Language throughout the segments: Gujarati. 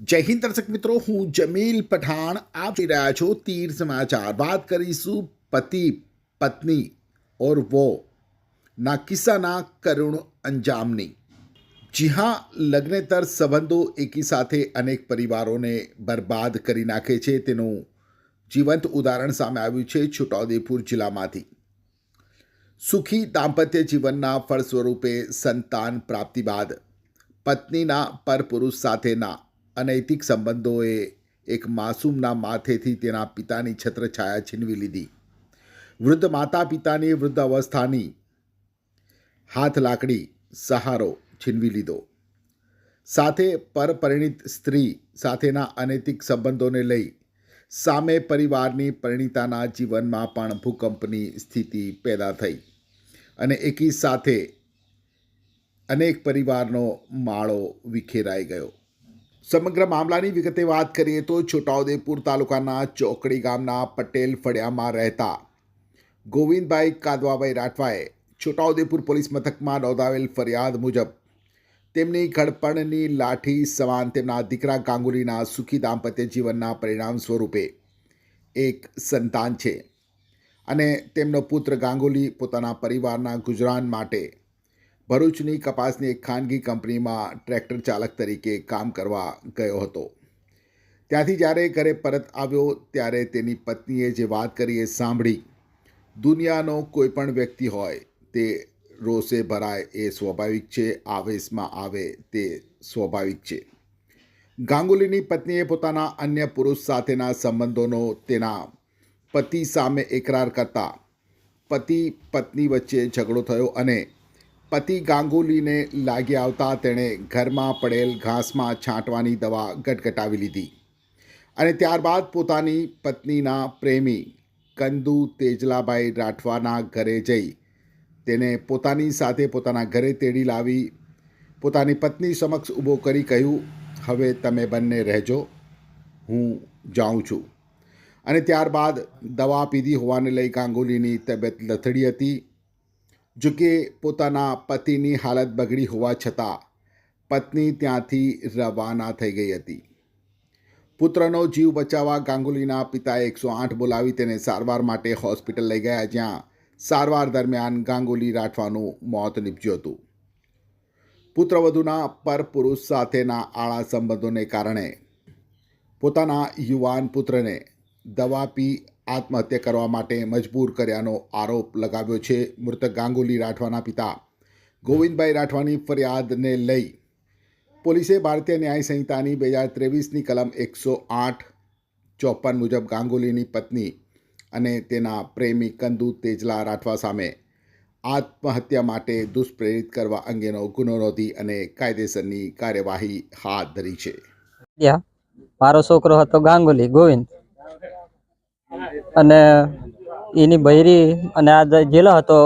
જય હિન્દ દર્શક મિત્રો, હું જમીલ પઠાણ. આપ જોઈ રહ્યા છો તીર સમાચાર. વાત કરીશું પતિ, પત્ની ઓર વો ના કિસ્સાના કરુણ અંજામની. જી હા લગ્નેતર સંબંધો એકી સાથે અનેક પરિવારોને બરબાદ કરી નાખે છે. તેનું જીવંત ઉદાહરણ સામે આવ્યું છે છોટાઉદેપુર જિલ્લામાંથી. સુખી દાંપત્ય જીવનના ફળ સ્વરૂપે સંતાન પ્રાપ્તિ બાદ પત્નીના પરપુરુષ સાથેના અનૈતિક સંબંધોએ એક માસૂમના માથેથી તેના પિતાની છત્રછાયા છીનવી લીધી. વૃદ્ધ માતા પિતાની વૃદ્ધ અવસ્થાની હાથ લાકડી સહારો છીનવી લીધો. સાથે પરપરિણિત સ્ત્રી સાથેના અનૈતિક સંબંધોને લઈ સામે પરિવારની પરિણીતાના જીવનમાં પણ ભૂકંપની સ્થિતિ પેદા થઈ અને એકી સાથે અનેક પરિવારનો માળો વિખેરાઈ ગયો. સમગ્ર મામલાની વિગતે વાત કરીએ તો છોટાઉદેપુર તાલુકાના ચોકડી ગામના પટેલ ફળિયામાં રહેતા ગોવિંદભાઈ કાદવાભાઈ રાઠવાએ છોટાઉદેપુર પોલીસ મથકમાં નોંધાવેલ ફરિયાદ મુજબ તેમની ઘડપણની લાઠી સમાન તેમના દીકરા ગાંગુલીના સુખી દાંપત્ય જીવનના પરિણામ સ્વરૂપે એક સંતાન છે અને તેમનો પુત્ર ગાંગુલી પોતાના પરિવારના ગુજરાન માટે ભરૂચની કપાસની એક ખાનગી કંપનીમાં ટ્રેક્ટર ચાલક તરીકે કામ કરવા ગયો હતો. ત્યાંથી જ્યારે ઘરે પરત આવ્યો, ત્યારે તેની પત્નીએ જે વાત કરી એ સાંભળી. દુનિયાનો કોઈ પણ વ્યક્તિ હોય, તે રોષે ભરાય એ સ્વાભાવિક છે, આવેશમાં આવે તે સ્વાભાવિક છે. ગાંગુલીની પત્નીએ પોતાના અન્ય પુરુષ સાથેના સંબંધોનો તેના પતિ સામે એકરાર કરતા પતિ પત્ની વચ્ચે ઝઘડો થયો અને પતિ ગાંગુલીને લાગી આવતા તેણે ઘરમાં પડેલ ઘાસમાં છાંટવાની દવા ગટગટાવી લીધી અને ત્યારબાદ પોતાની પત્નીના પ્રેમી કંદુ તેજલાભાઈ રાઠવાના ઘરે જઈ તેને પોતાની સાથે પોતાના ઘરે તેડી લાવી, પોતાની પત્ની સમક્ષ ઊભો કરી કહ્યું, હવે તમે બંને રહેજો, હું જાઉં છું. અને ત્યારબાદ દવા પીધી હોવાને લઈ ગાંગુલીની તબિયત લથડી હતી જો કે પોતાના પતિની હાલત બગડી હોવા છતાં પત્ની ત્યાંથી રવાના થઈ ગઈ હતી. પુત્રનો જીવ બચાવવા ગાંગુલીના પિતાએ એકસો આઠ બોલાવી તેને સારવાર માટે હોસ્પિટલ લઈ ગયા, જ્યાં સારવાર દરમિયાન ગાંગુલી રાઠવાનું મોત નીપજ્યું હતું. પુત્રવધુના પરપુરુષ સાથેના આળા સંબંધોને કારણે પોતાના યુવાન પુત્રને દવા પી આત્મહત્યા કરવા માટે મજબૂર કર્યાનો આરોપ લગાવ્યો છે મૃતક ગાંગુલી રાઠવાના પિતા. ગોવિંદભાઈ રાઠવાની ફરિયાદને લઈ પોલીસે ભારતીય ન્યાય સંહિતાની બે હજાર ત્રેવીસની કલમ એકસો આઠ ચોપન મુજબ ગાંગુલીની પત્ની અને તેના પ્રેમી કંદુ તેજલા રાઠવા સામે આત્મહત્યા માટે દુષ્પ્રેરિત કરવા અંગેનો ગુનો નોંધી અને કાયદેસરની કાર્યવાહી હાથ ધરી છે. મારો છોકરો હતો ગાંગુલી, ગોવિંદ. અને એની બૈરી અને આ જેલો હતો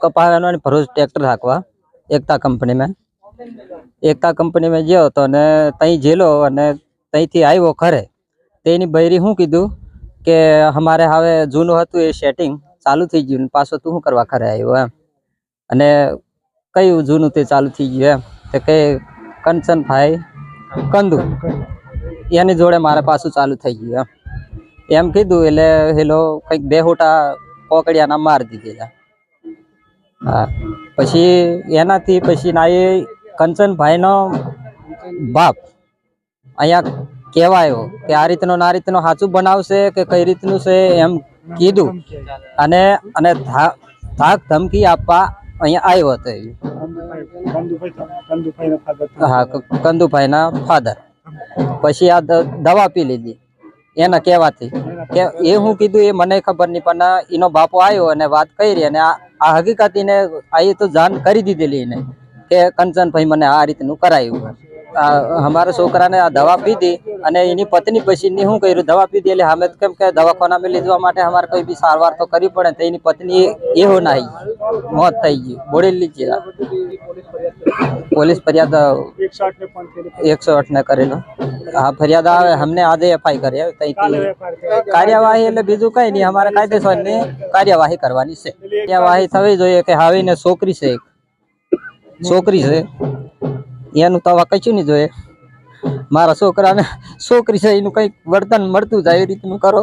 કપાવાનો ભરૂચ ટ્રેક્ટર હાંકવા એકતા કંપનીમાં. એકતા કંપનીમાં ગયો હતો અને ત્યાં જેલો અને ત્યાંથી આવ્યો ખરે તેની બૈરી શું કીધું? કે અમારે હવે જૂનું હતું એ સેટિંગ ચાલુ થઈ ગયું પાછો તું શું કરવા ખરે આવ્યો એમ. અને કયું જૂનું તે ચાલુ થઈ ગયું એમ. તો કે કંચનભાઈ કંદુ. એની જોડે મારે પાછું ચાલુ થઈ ગયું એમ. એમ કીધું, એટલે હેલો, કંઈક બે હોટા કોકડિયાના મારી દીધેલા હા. પછી એનાથી પછી ના, એ કંચનભાઈનો બાપ અહીંયા કહેવાયો કે આ રીતનો ના રીતનો સાચું બનાવશે કે કઈ રીતનું છે એમ કીધું. અને અને ધાક ધમકી આપવા અહીંયા આવ્યો હતો હા, કંદુભાઈના ફાધર. પછી આ દવા પી લીધી. એના કહેવાથી. કે એ હું કીધું, એ મને ખબર નહીં, પણ એનો બાપો આવ્યો અને વાત કરી અને આ હકીકત એને, આ તો જાણ કરી દીધેલી એને, કે કંચનભાઈ મને આ રીતનું કરાયું. અમારા છોકરાને આ દવા પીધી અને એની પત્ની પછી શું કર્યું? દવા પીધી એટલે અમે કેમ કે દવાખાનામાં લીધવા માટે અમારે કોઈ બી સારવાર તો કરવી પડે તો એની પત્ની એવો ના મોત થઈ ગઈ બોડેલી લીધી પોલીસ ફરિયાદ એકસો આઠ ને કરેલો. હા, ફરિયાદ આવે. અમને આજે એફઆઈ કરી ત્યાંથી કાર્યવાહી એટલે બીજું કઈ નહીં. અમારે કાયદેસરની કાર્યવાહી કરવાની છે. કાર્યવાહી થવી જોઈએ કે હાવીને છોકરી છે. છોકરી છે. એનું તો આવા કશું નહીં જોઈએ. મારા છોકરાને, છોકરી છે, એનું કંઈક વર્તન મળતું જાય એ રીતનું કરો.